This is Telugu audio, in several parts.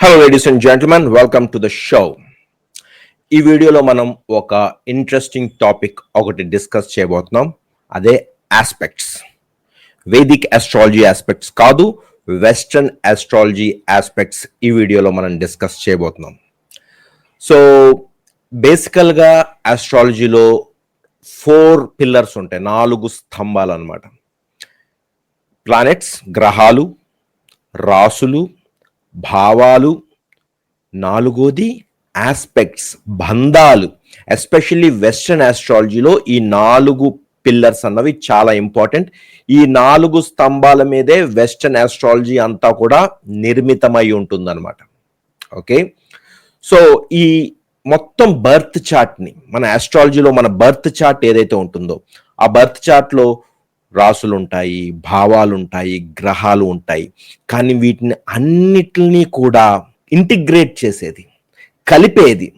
Hello ladies and gentlemen welcome to the show ఈ వీడియోలో మనం ఒక ఇంట్రెస్టింగ్ టాపిక్ ఒకటి డిస్కస్ చేయబోతున్నాం. అదే ఆస్పెక్ట్స్ వేదిక్ ఆస్ట్రాలజీ ఆస్పెక్ట్స్ కాదు వెస్ట్రన్ ఆస్ట్రాలజీ ఆస్పెక్ట్స్ ఈ వీడియోలో మనం డిస్కస్ చేయబోతున్నాం. సో బేసికల్గా ఆస్ట్రాలజీలో ఫోర్ పిల్లర్స్ ఉంటాయి. నాలుగు స్తంభాలు అనమాట ప్లానెట్స్ గ్రహాలు రాసులు భావాలు నాలుగోది ఆస్పెక్ట్స్ బంధాలు. ఎస్పెషల్లీ వెస్ట్రన్ ఆస్ట్రాలజీలో ఈ నాలుగు పిల్లర్స్ అన్నవి చాలా ఇంపార్టెంట్ ఈ నాలుగు స్తంభాల మీదే వెస్ట్రన్ ఆస్ట్రాలజీ అంతా కూడా నిర్మితమై ఉంటుందన్నమాట. ఓకే సో ఈ మొత్తం బర్త్ చార్ట్ని మన ఆస్ట్రాలజీలో మన బర్త్ చార్ట్ ఏదైతే ఉంటుందో ఆ బర్త్ చార్ట్లో రాసులు ఉంటాయి భావాలు ఉంటాయి గ్రహాలు ఉంటాయి కానీ వీటిని అన్నిటినీ కూడా ఇంటిగ్రేట్ చేసేది కలిపేది.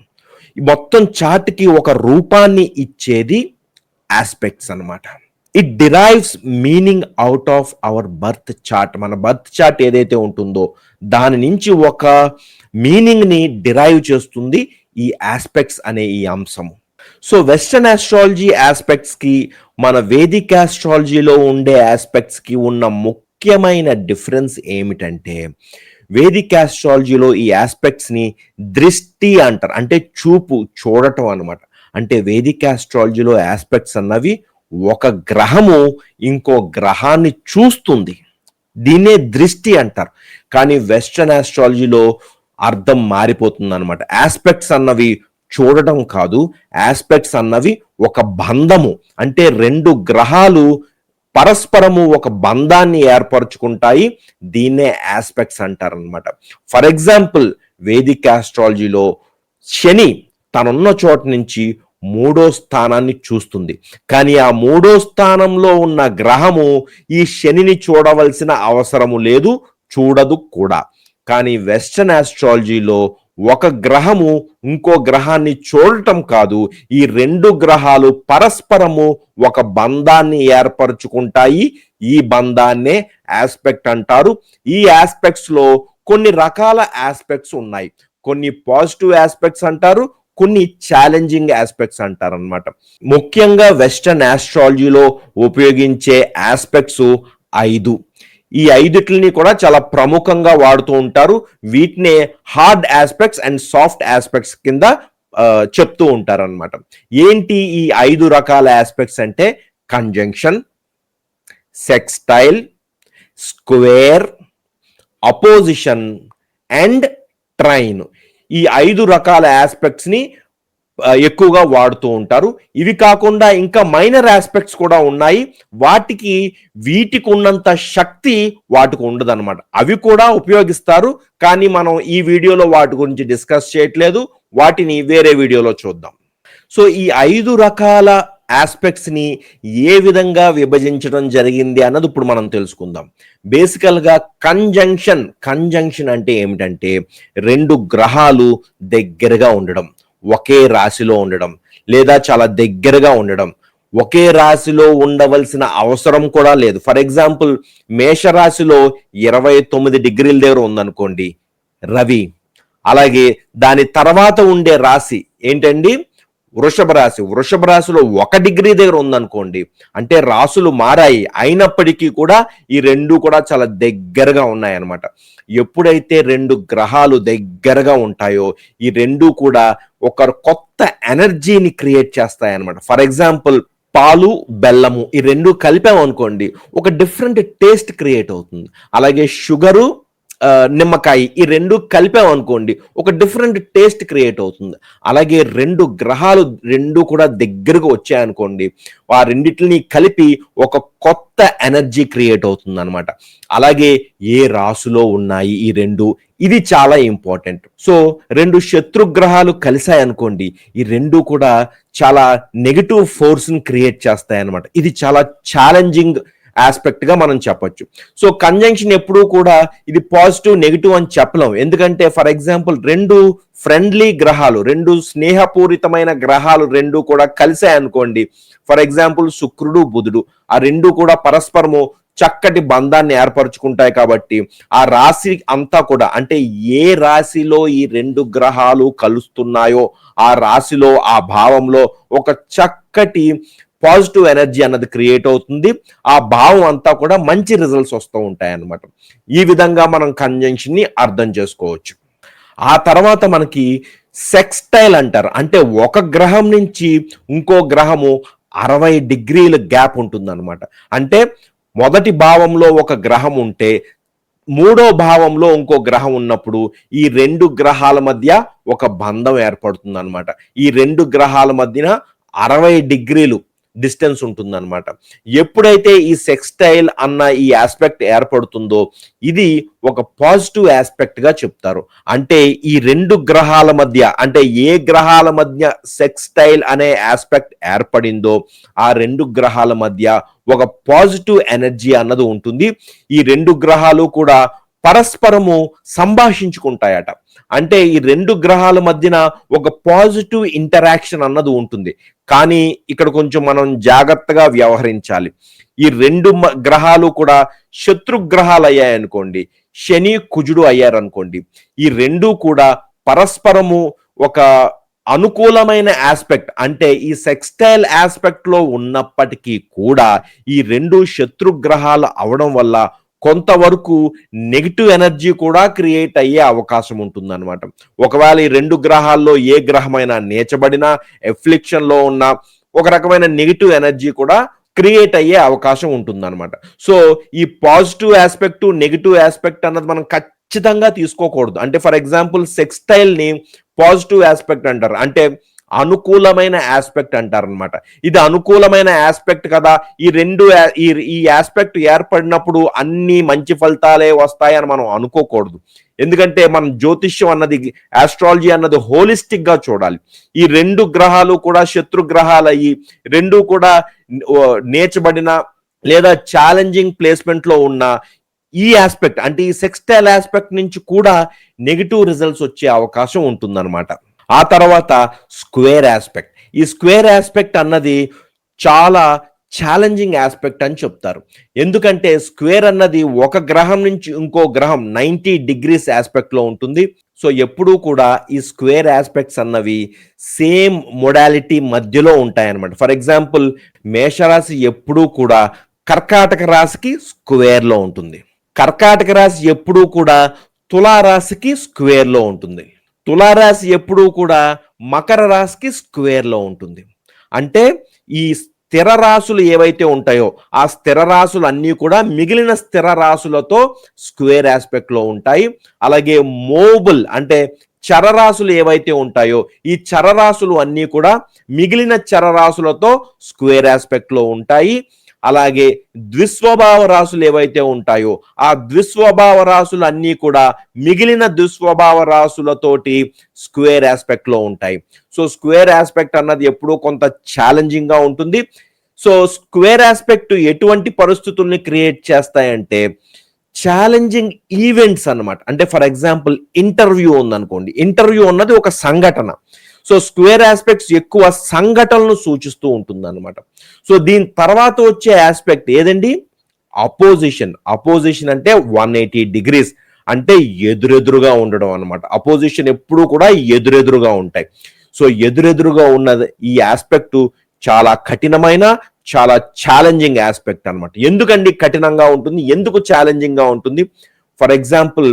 మొత్తం చార్ట్కి ఒక రూపాన్ని ఇచ్చేది ఆస్పెక్ట్స్ అన్నమాట. It derives meaning out of our birth chart మన బర్త్ చార్ట్ ఏదైతే ఉంటుందో దాని నుంచి ఒక మీనింగ్ని డిరైవ్ చేస్తుంది ఈ ఆస్పెక్ట్స్ అనే ఈ అంశము. సో వెస్టర్న్ ఆస్ట్రాలజీ ఆస్పెక్ట్స్కి మన వేదిక్ ఆస్ట్రాలజీలో ఉండే ఆస్పెక్ట్స్కి ఉన్న ముఖ్యమైన డిఫరెన్స్ ఏమిటంటే వేదిక్ ఆస్ట్రాలజీలో ఈ ఆస్పెక్ట్స్ని దృష్టి అంటారు. అంటే చూపు చూడటం అనమాట అంటే వేదిక్ ఆస్ట్రాలజీలో ఆస్పెక్ట్స్ అన్నవి ఒక గ్రహము ఇంకో గ్రహాన్ని చూస్తుంది. దీన్నే దృష్టి అంటారు. కానీ వెస్ట్రన్ ఆస్ట్రాలజీలో అర్థం మారిపోతుంది అనమాట ఆస్పెక్ట్స్ అన్నవి చూడటం కాదు ఆస్పెక్ట్స్ అన్నవి ఒక బంధము. అంటే రెండు గ్రహాలు పరస్పరము ఒక బంధాన్ని ఏర్పరచుకుంటాయి. దీన్నే ఆస్పెక్ట్స్ అంటారనమాట ఫర్ ఎగ్జాంపుల్ వేదిక్ ఆస్ట్రాలజీలో శని తనున్న చోట నుంచి మూడో స్థానాన్ని చూస్తుంది. కానీ ఆ మూడో స్థానంలో ఉన్న గ్రహము ఈ శనిని చూడవలసిన అవసరము లేదు చూడదు కూడా. కానీ వెస్టర్న్ ఆస్ట్రాలజీలో ఒక గ్రహము ఇంకో గ్రహాన్ని చూడటం కాదు ఈ రెండు గ్రహాలు పరస్పరము ఒక బంధాన్ని ఏర్పరచుకుంటాయి. ఈ బంధాన్నే ఆస్పెక్ట్ అంటారు. ఈ ఆస్పెక్ట్స్లో కొన్ని రకాల ఆస్పెక్ట్స్ ఉన్నాయి. కొన్ని పాజిటివ్ ఆస్పెక్ట్స్ అంటారు కొన్ని ఛాలెంజింగ్ ఆస్పెక్ట్స్ అంటారనమాట ముఖ్యంగా వెస్టర్న్ ఆస్ట్రాలజీలో ఉపయోగించే ఆస్పెక్ట్స్ ఐదు. ఈ ఐదుటిని కూడా చాలా ప్రముఖంగా వాడుతూ ఉంటారు. వీటినే hard aspects and soft aspects కింద చెప్తూ ఉంటారు అనమాట ఏంటి ఈ ఐదు రకాల ఆస్పెక్ట్స్ అంటే conjunction sextile square opposition and trine. ఈ ఐదు రకాల ఆస్పెక్ట్స్ని ఎక్కువగా వాడుతూ ఉంటారు. ఇవి కాకుండా ఇంకా మైనర్ ఆస్పెక్ట్స్ కూడా ఉన్నాయి. వాటికి వీటికి ఉన్నంత శక్తి వాటికి ఉండదన్నమాట. అవి కూడా ఉపయోగిస్తారు. కానీ మనం ఈ వీడియోలో వాటి గురించి డిస్కస్ చేయట్లేదు. వాటిని వేరే వీడియోలో చూద్దాం. సో ఈ ఐదు రకాల ఆస్పెక్ట్స్ని ఏ విధంగా విభజించడం జరిగింది అన్నది ఇప్పుడు మనం తెలుసుకుందాం. బేసికల్గా కంజంక్షన్ కంజంక్షన్ అంటే ఏమిటంటే రెండు గ్రహాలు దగ్గరగా ఉండడం. ఒకే రాశిలో ఉండడం లేదా చాలా దగ్గరగా ఉండడం. ఒకే రాశిలో ఉండవలసిన అవసరం కూడా లేదు. ఫర్ ఎగ్జాంపుల్ మేషరాశిలో ఇరవై తొమ్మిది డిగ్రీల దగ్గర ఉందనుకోండి రవి. అలాగే దాని తర్వాత ఉండే రాశి ఏంటండి? వృషభ రాశి. వృషభ రాశిలో ఒక డిగ్రీ దగ్గర ఉందనుకోండి అంటే రాసులు మారాయి. అయినప్పటికీ కూడా ఈ రెండు కూడా చాలా దగ్గరగా ఉన్నాయన్నమాట. ఎప్పుడైతే రెండు గ్రహాలు దగ్గరగా ఉంటాయో ఈ రెండు కూడా ఒక కొత్త ఎనర్జీని క్రియేట్ చేస్తాయన్నమాట. ఫర్ ఎగ్జాంపుల్ పాలు బెల్లము ఈ రెండు కలిపాము అనుకోండి ఒక డిఫరెంట్ టేస్ట్ క్రియేట్ అవుతుంది. అలాగే షుగరు నిమ్మకాయ ఈ రెండు కలిపామనుకోండి ఒక డిఫరెంట్ టేస్ట్ క్రియేట్ అవుతుంది. అలాగే రెండు గ్రహాలు రెండు కూడా దగ్గరకు వచ్చాయనుకోండి ఆ రెండిటిని కలిపి ఒక కొత్త ఎనర్జీ క్రియేట్ అవుతుంది అనమాట అలాగే ఏ రాసులో ఉన్నాయి ఈ రెండు? ఇది చాలా ఇంపార్టెంట్ సో రెండు శత్రు గ్రహాలు కలిసాయి అనుకోండి ఈ రెండు కూడా చాలా నెగిటివ్ ఫోర్స్ని క్రియేట్ చేస్తాయి అనమాట ఇది చాలా ఛాలెంజింగ్ ఆస్పెక్ట్గా మనం చెప్పొచ్చు. సో కంజంక్షన్ ఎప్పుడూ కూడా ఇది పాజిటివ్ నెగిటివ్ అని చెప్పలేం. ఎందుకంటే ఫర్ ఎగ్జాంపుల్ రెండు ఫ్రెండ్లీ గ్రహాలు రెండు స్నేహపూరితమైన గ్రహాలు రెండు కూడా కలిసాయి అనుకోండి ఫర్ ఎగ్జాంపుల్ శుక్రుడు బుధుడు ఆ రెండు కూడా పరస్పరము చక్కటి బంధాన్ని ఏర్పరచుకుంటాయి కాబట్టి ఆ రాశి అంతా కూడా అంటే ఏ రాశిలో ఈ రెండు గ్రహాలు కలుస్తున్నాయో ఆ రాశిలో ఆ భావంలో ఒక చక్కటి పాజిటివ్ ఎనర్జీ అన్నది క్రియేట్ అవుతుంది. ఆ భావం అంతా కూడా మంచి రిజల్ట్స్ వస్తూ ఉంటాయి అన్నమాట ఈ విధంగా మనం కంజంక్షన్ని అర్థం చేసుకోవచ్చు. ఆ తర్వాత మనకి సెక్స్టైల్ అంటారు. అంటే ఒక గ్రహం నుంచి ఇంకో గ్రహము అరవై డిగ్రీల గ్యాప్ ఉంటుంది అనమాట అంటే మొదటి భావంలో ఒక గ్రహం ఉంటే మూడో భావంలో ఇంకో గ్రహం ఉన్నప్పుడు ఈ రెండు గ్రహాల మధ్య ఒక బంధం ఏర్పడుతుంది అనమాట ఈ రెండు గ్రహాల మధ్యన అరవై డిగ్రీలు డిస్టెన్స్ ఉంటుందన్నమాట. ఎప్పుడైతే ఈ సెక్స్టైల్ అన్న ఈ ఆస్పెక్ట్ ఏర్పడుతుందో ఇది ఒక పాజిటివ్ ఆస్పెక్ట్గా చెప్తారు. అంటే ఈ రెండు గ్రహాల మధ్య అంటే ఏ గ్రహాల మధ్య సెక్స్టైల్ అనే ఆస్పెక్ట్ ఏర్పడిందో ఆ రెండు గ్రహాల మధ్య ఒక పాజిటివ్ ఎనర్జీ అన్నది ఉంటుంది. ఈ రెండు గ్రహాలు కూడా పరస్పరము సంభాషించుకుంటాయట. అంటే ఈ రెండు గ్రహాల మధ్యన ఒక పాజిటివ్ ఇంటరాక్షన్ అన్నది ఉంటుంది. కానీ ఇక్కడ కొంచెం మనం జాగ్రత్తగా వ్యవహరించాలి. ఈ రెండు గ్రహాలు కూడా శత్రు గ్రహాలు అయ్యాయనుకోండి శని కుజుడు అయ్యారనుకోండి ఈ రెండు కూడా పరస్పరము ఒక అనుకూలమైన ఆస్పెక్ట్ అంటే ఈ సెక్స్టైల్ ఆస్పెక్ట్లో ఉన్నప్పటికీ కూడా ఈ రెండు శత్రుగ్రహాలు అవడం వల్ల కొంతవరకు నెగిటివ్ ఎనర్జీ కూడా క్రియేట్ అయ్యే అవకాశం ఉంటుంది అనమాట ఒకవేళ ఈ రెండు గ్రహాల్లో ఏ గ్రహమైనా నేచబడినా ఎఫ్లిక్షన్లో ఉన్న ఒక రకమైన నెగిటివ్ ఎనర్జీ కూడా క్రియేట్ అయ్యే అవకాశం ఉంటుంది అనమాట సో ఈ పాజిటివ్ ఆస్పెక్ట్ నెగిటివ్ ఆస్పెక్ట్ అన్నది మనం ఖచ్చితంగా తీసుకోకూడదు. అంటే ఫర్ ఎగ్జాంపుల్ సెక్స్టైల్ని పాజిటివ్ ఆస్పెక్ట్ అంటారు. అంటే అనుకూలమైన ఆస్పెక్ట్ అంటారనమాట ఇది అనుకూలమైన ఆస్పెక్ట్ కదా. ఈ రెండు ఈ ఈ ఆస్పెక్ట్ ఏర్పడినప్పుడు అన్ని మంచి ఫలితాలే వస్తాయని మనం అనుకోకూడదు. ఎందుకంటే మనం జ్యోతిష్యం అన్నది ఆస్ట్రాలజీ అన్నది హోలిస్టిక్గా చూడాలి. ఈ రెండు గ్రహాలు కూడా శత్రు గ్రహాలు అయ్యి రెండు కూడా నేర్చబడిన లేదా ఛాలెంజింగ్ ప్లేస్మెంట్లో ఉన్న ఈ ఆస్పెక్ట్ అంటే ఈ సెక్స్టైల్ ఆస్పెక్ట్ నుంచి కూడా నెగిటివ్ రిజల్ట్స్ వచ్చే అవకాశం ఉంటుందన్నమాట. ఆ తర్వాత స్క్వేర్ ఆస్పెక్ట్. ఈ స్క్వేర్ ఆస్పెక్ట్ అన్నది చాలా ఛాలెంజింగ్ ఆస్పెక్ట్ అని చెప్తారు. ఎందుకంటే స్క్వేర్ అన్నది ఒక గ్రహం నుంచి ఇంకో గ్రహం నైంటీ డిగ్రీస్ ఆస్పెక్ట్లో ఉంటుంది. సో ఎప్పుడూ కూడా ఈ స్క్వేర్ ఆస్పెక్ట్స్ అన్నవి సేమ్ మొడాలిటీ మధ్యలో ఉంటాయన్నమాట. ఫర్ ఎగ్జాంపుల్ మేషరాశి ఎప్పుడూ కూడా కర్కాటక రాశికి స్క్వేర్లో ఉంటుంది. కర్కాటక రాశి ఎప్పుడూ కూడా తులారాశికి స్క్వేర్లో ఉంటుంది. తులారాశి ఎప్పుడూ కూడా మకర రాశికి స్క్వేర్లో ఉంటుంది. అంటే ఈ స్థిర రాశులు ఏవైతే ఉంటాయో ఆ స్థిర రాశులు అన్నీ కూడా మిగిలిన స్థిర రాశులతో స్క్వేర్ ఆస్పెక్ట్లో ఉంటాయి. అలాగే మోబుల్ అంటే చరరాశులు ఏవైతే ఉంటాయో ఈ చరరాశులు అన్నీ కూడా మిగిలిన చరరాశులతో స్క్వేర్ ఆస్పెక్ట్లో ఉంటాయి. అలాగే ద్విస్వభావ రాసులు ఏవైతే ఉంటాయో ఆ ద్విస్వభావ రాశులు అన్నీ కూడా మిగిలిన ద్విస్వభావ రాసులతోటి స్క్వేర్ ఆస్పెక్ట్లో ఉంటాయి. సో స్క్వేర్ ఆస్పెక్ట్ అన్నది ఎప్పుడూ కొంత ఛాలెంజింగ్గా ఉంటుంది. సో స్క్వేర్ ఆస్పెక్ట్ ఎటువంటి పరిస్థితుల్ని క్రియేట్ చేస్తాయంటే ఛాలెంజింగ్ ఈవెంట్స్ అన్నమాట. అంటే ఫర్ ఎగ్జాంపుల్ ఇంటర్వ్యూ ఉందనుకోండి. ఇంటర్వ్యూ ఉన్నది ఒక సంఘటన. సో స్క్వేర్ ఆస్పెక్ట్స్ ఎక్కువ సంఘటనలను సూచిస్తూ ఉంటుంది అనమాట సో దీని తర్వాత వచ్చే ఆస్పెక్ట్ ఏదండి? అపోజిషన్. అపోజిషన్ అంటే వన్ ఎయిటీ డిగ్రీస్. అంటే ఎదురెదురుగా ఉండడం అనమాట అపోజిషన్ ఎప్పుడూ కూడా ఎదురెదురుగా ఉంటాయి. సో ఎదురెదురుగా ఉన్న ఈ ఆస్పెక్ట్ చాలా కఠినమైన చాలా ఛాలెంజింగ్ ఆస్పెక్ట్ అన్నమాట. ఎందుకండి కఠినంగా ఉంటుంది? ఎందుకు ఛాలెంజింగ్గా ఉంటుంది? ఫర్ ఎగ్జాంపుల్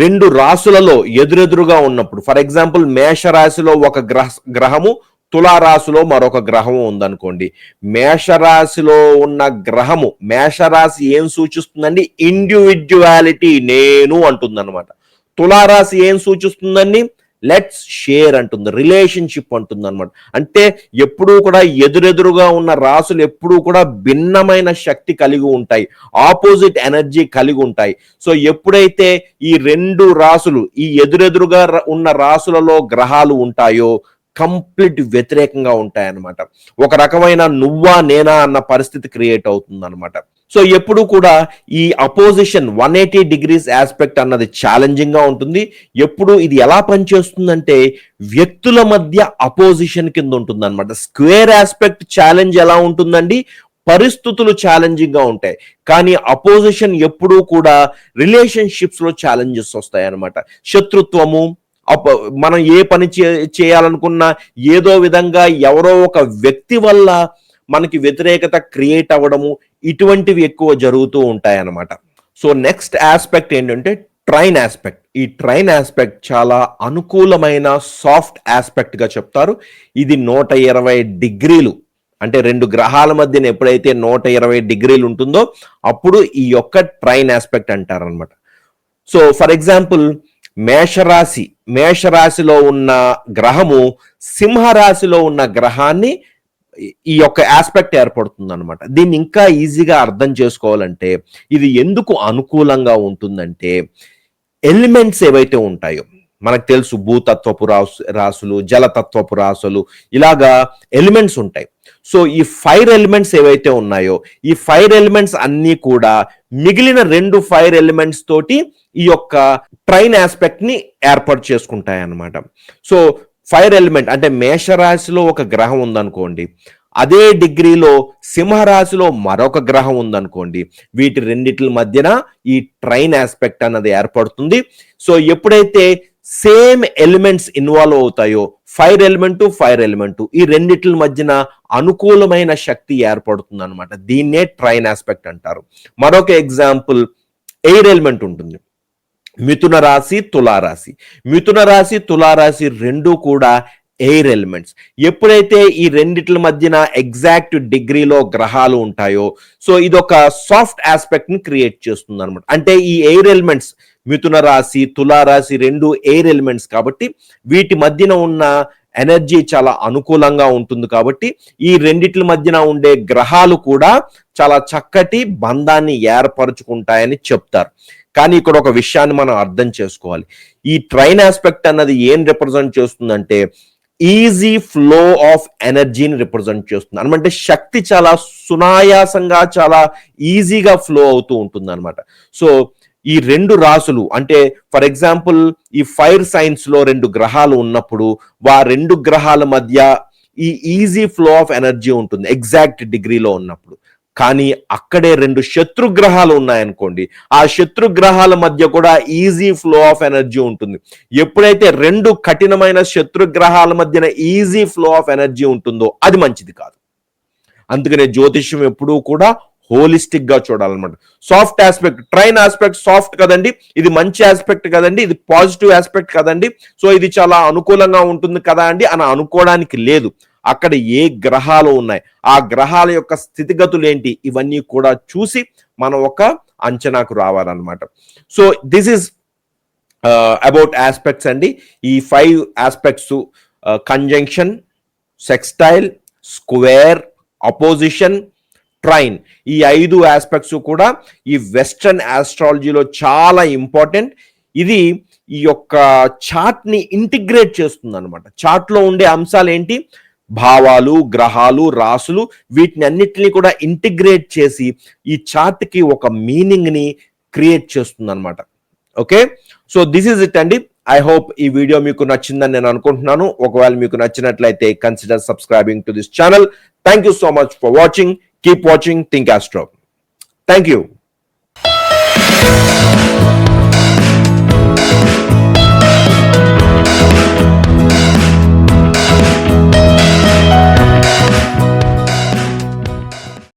రెండు రాసులలో ఎదురెదురుగా ఉన్నప్పుడు ఫర్ ఎగ్జాంపుల్ మేష రాశిలో ఒక గ్రహ గ్రహము తులారాశిలో మరొక గ్రహము ఉందనుకోండి. మేషరాశిలో ఉన్న గ్రహము మేషరాశి ఏం సూచిస్తుందండి? ఇండివిజువాలిటీ నేను అంటుందన్నమాట. తులారాశి ఏం సూచిస్తుందండి? లెట్స్ షేర్ అంటుంది రిలేషన్షిప్ అంటుంది అనమాట అంటే ఎప్పుడూ కూడా ఎదురెదురుగా ఉన్న రాసులు ఎప్పుడూ కూడా భిన్నమైన శక్తి కలిగి ఉంటాయి ఆపోజిట్ ఎనర్జీ కలిగి ఉంటాయి. సో ఎప్పుడైతే ఈ రెండు రాసులు ఈ ఎదురెదురుగా ఉన్న రాసులలో గ్రహాలు ఉంటాయో కంప్లీట్ వ్యతిరేకంగా ఉంటాయన్నమాట. ఒక రకమైన నువ్వా నేనా అన్న పరిస్థితి క్రియేట్ అవుతుంది అనమాట సో ఎప్పుడు కూడా ఈ opposition one eighty degrees aspect అన్నది ఛాలెంజింగ్గా ఉంటుంది. ఎప్పుడు ఇది ఎలా పనిచేస్తుందంటే వ్యక్తుల మధ్య అపోజిషన్ కింద ఉంటుంది అనమాట స్క్వేర్ ఆస్పెక్ట్ ఛాలెంజ్ ఎలా ఉంటుందండి? పరిస్థితులు ఛాలెంజింగ్గా ఉంటాయి. కానీ అపోజిషన్ ఎప్పుడూ కూడా రిలేషన్షిప్స్లో ఛాలెంజెస్ వస్తాయి అనమాట శత్రుత్వము అప- మనం ఏ పని చే- చేయాలనుకున్నా ఏదో విధంగా ఎవరో ఒక వ్యక్తి వల్ల మనకి వ్యతిరేకత క్రియేట్ అవ్వడము ఇటువంటివి ఎక్కువ జరుగుతూ ఉంటాయన్నమాట. సో నెక్స్ట్ ఆస్పెక్ట్ ఏంటంటే ట్రైన్ ఆస్పెక్ట్. ఈ ట్రైన్ ఆస్పెక్ట్ చాలా అనుకూలమైన సాఫ్ట్ ఆస్పెక్ట్గా చెప్తారు. ఇది నూట ఇరవై డిగ్రీలు. అంటే రెండు గ్రహాల మధ్యన ఎప్పుడైతే నూట ఇరవై డిగ్రీలు ఉంటుందో అప్పుడు ఈ యొక్క ట్రైన్ ఆస్పెక్ట్ అంటారు అనమాట సో ఫర్ ఎగ్జాంపుల్ మేషరాశి. మేషరాశిలో ఉన్న గ్రహము సింహరాశిలో ఉన్న గ్రహాన్ని ఈ- యొక్క ఆస్పెక్ట్ ఏర్పడుతుంది అనమాట దీన్ని ఇంకా ఈజీగా అర్థం చేసుకోవాలంటే ఇది ఎందుకు అనుకూలంగా ఉంటుందంటే ఎలిమెంట్స్ ఏవైతే ఉంటాయో మనకు తెలుసు భూతత్వపు రాసు రాసులు జలతత్వపు రాసులు ఇలాగా ఎలిమెంట్స్ ఉంటాయి. సో ఈ ఫైర్ ఎలిమెంట్స్ ఏవైతే ఉన్నాయో ఈ ఫైర్ ఎలిమెంట్స్ అన్నీ కూడా మిగిలిన రెండు ఫైర్ ఎలిమెంట్స్ తోటి ఈ యొక్క ట్రైన్ ఆస్పెక్ట్ని ఏర్పాటు చేసుకుంటాయి అన్నమాట సో ఫైర్ ఎలిమెంట్ అంటే మేషరాశిలో ఒక గ్రహం ఉందనుకోండి అదే డిగ్రీలో సింహరాశిలో మరొక గ్రహం ఉందనుకోండి వీటి రెండిటి మధ్యన ఈ ట్రైన్ ఆస్పెక్ట్ అన్నది ఏర్పడుతుంది. సో ఎప్పుడైతే సేమ్ ఎలిమెంట్స్ ఇన్వాల్వ్ అవుతాయో ఫైర్ ఎలిమెంట్ ఫైర్ ఎలిమెంట్ ఈ రెండిట్ల మధ్యన అనుకూలమైన శక్తి ఏర్పడుతుంది అనమాట దీన్నే ట్రైన్ ఆస్పెక్ట్ అంటారు. మరొక ఎగ్జాంపుల్ ఎయిర్ ఎలిమెంట్ ఉంటుంది. మిథున రాశి తులారాశి మిథున రాశి తులారాశి రెండు కూడా ఎయిర్ ఎలిమెంట్స్. ఎప్పుడైతే ఈ రెండిట్ల మధ్యన ఎగ్జాక్ట్ డిగ్రీలో గ్రహాలు ఉంటాయో సో ఇదొక సాఫ్ట్ ఆస్పెక్ట్ని క్రియేట్ చేస్తుంది అనమాట అంటే ఈ ఎయిర్ ఎలిమెంట్స్ మిథున రాశి తులారాశి రెండు ఎయిర్ ఎలిమెంట్స్ కాబట్టి వీటి మధ్యన ఉన్న ఎనర్జీ చాలా అనుకూలంగా ఉంటుంది కాబట్టి ఈ రెండిట్ల మధ్యన ఉండే గ్రహాలు కూడా చాలా చక్కటి బంధాన్ని ఏర్పరచుకుంటాయని చెప్తారు. కానీ ఇక్కడ ఒక విషయాన్ని మనం అర్థం చేసుకోవాలి. ఈ ట్రైన్ ఆస్పెక్ట్ అన్నది ఏం రిప్రజెంట్ చేస్తుందంటే ఈజీ ఫ్లో ఆఫ్ ఎనర్జీని రిప్రజెంట్ చేస్తుంది. అనమాట శక్తి చాలా సునాయాసంగా చాలా ఈజీగా ఫ్లో అవుతూ ఉంటుంది అనమాట సో ఈ రెండు రాసులు అంటే ఫర్ ఎగ్జాంపుల్ ఈ ఫైర్ సైన్స్లో రెండు గ్రహాలు ఉన్నప్పుడు వా రెండు గ్రహాల మధ్య ఈ ఈజీ ఫ్లో ఆఫ్ ఎనర్జీ ఉంటుంది ఎగ్జాక్ట్ డిగ్రీలో ఉన్నప్పుడు. కానీ అక్కడే రెండు శత్రుగ్రహాలు ఉన్నాయనుకోండి ఆ శత్రుగ్రహాల మధ్య కూడా ఈజీ ఫ్లో ఆఫ్ ఎనర్జీ ఉంటుంది. ఎప్పుడైతే రెండు కఠినమైన శత్రుగ్రహాల మధ్యన ఈజీ ఫ్లో ఆఫ్ ఎనర్జీ ఉంటుందో అది మంచిది కాదు. అందుకనే జ్యోతిష్యం ఎప్పుడూ కూడా హోలిస్టిక్గా చూడాలన్నమాట. Soft aspect trine aspect soft కదండి ఇది మంచి ఆస్పెక్ట్ కదండి ఇది పాజిటివ్ ఆస్పెక్ట్ కదండి. సో ఇది చాలా అనుకూలంగా ఉంటుంది కదా అండి అని అనుకోవడానికి లేదు. అక్కడ ఏ గ్రహాలు ఉన్నాయి? ఆ గ్రహాల యొక్క స్థితిగతులు ఏంటి? ఇవన్నీ కూడా చూసి మనం ఒక అంచనాకు రావాలన్నమాట. So this is about aspects అండి. ఈ five aspects conjunction sextile square opposition trine ఈ ఐదు ఆస్పెక్ట్స్ కూడా ఈ వెస్ట్రన్ ఆస్ట్రాలజీలో చాలా ఇంపార్టెంట్ ఇది ఈ యొక్క చార్ట్ని ఇంటిగ్రేట్ చేస్తుంది అనమాట చార్ట్లో ఉండే అంశాలు ఏంటి? భావాలు గ్రహాలు రాసులు వీటిని అన్నిటిని కూడా ఇంటిగ్రేట్ చేసి ఈ చార్ట్కి ఒక మీనింగ్ని క్రియేట్ చేస్తుంది అనమాట okay? So this is it అండి. ఐ హోప్ ఈ వీడియో మీకు నచ్చిందని నేను అనుకుంటున్నాను. ఒకవేళ మీకు నచ్చినట్లయితే consider subscribing to this channel. Thank you so much for watching keep watching Think Astro thank you